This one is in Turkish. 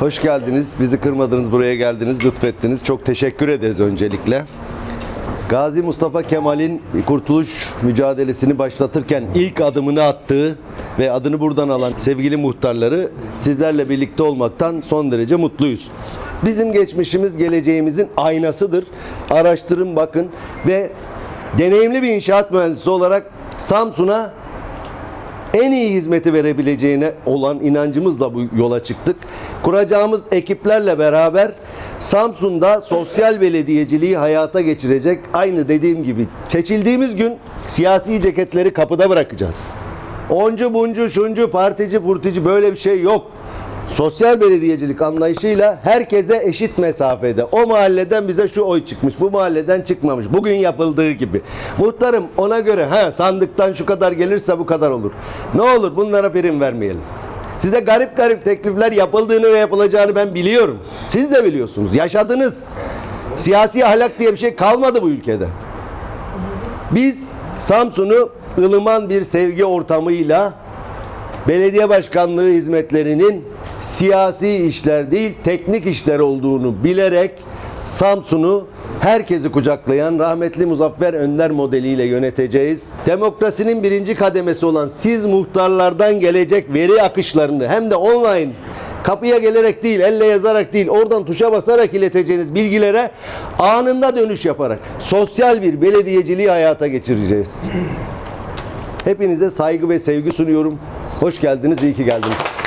Hoş geldiniz. Bizi kırmadınız, buraya geldiniz, lütfettiniz. Çok teşekkür ederiz öncelikle. Gazi Mustafa Kemal'in kurtuluş mücadelesini başlatırken ilk adımını attığı ve adını buradan alan sevgili muhtarları sizlerle birlikte olmaktan son derece mutluyuz. Bizim geçmişimiz geleceğimizin aynasıdır. Araştırın bakın ve deneyimli bir inşaat mühendisi olarak Samsun'a en iyi hizmeti verebileceğine olan inancımızla bu yola çıktık. Kuracağımız ekiplerle beraber Samsun'da sosyal belediyeciliği hayata geçirecek aynı dediğim gibi seçildiğimiz gün siyasi ceketleri kapıda bırakacağız. Oncu buncu şuncu partici purtici böyle bir şey yok. Sosyal belediyecilik anlayışıyla herkese eşit mesafede. O mahalleden bize şu oy çıkmış, bu mahalleden çıkmamış. Bugün yapıldığı gibi. Muhtarım ona göre ha sandıktan şu kadar gelirse bu kadar olur. Ne olur bunlara prim vermeyelim. Size garip garip teklifler yapıldığını ve yapılacağını ben biliyorum. Siz de biliyorsunuz. Yaşadınız. Siyasi ahlak diye bir şey kalmadı bu ülkede. Biz Samsun'u ılıman bir sevgi ortamıyla belediye başkanlığı hizmetlerinin siyasi işler değil teknik işler olduğunu bilerek Samsun'u herkesi kucaklayan rahmetli Muzaffer Önder modeliyle yöneteceğiz. Demokrasinin birinci kademesi olan siz muhtarlardan gelecek veri akışlarını hem de online kapıya gelerek değil, elle yazarak değil, oradan tuşa basarak ileteceğiniz bilgilere anında dönüş yaparak sosyal bir belediyeciliği hayata geçireceğiz. Hepinize saygı ve sevgi sunuyorum. Hoş geldiniz, iyi ki geldiniz.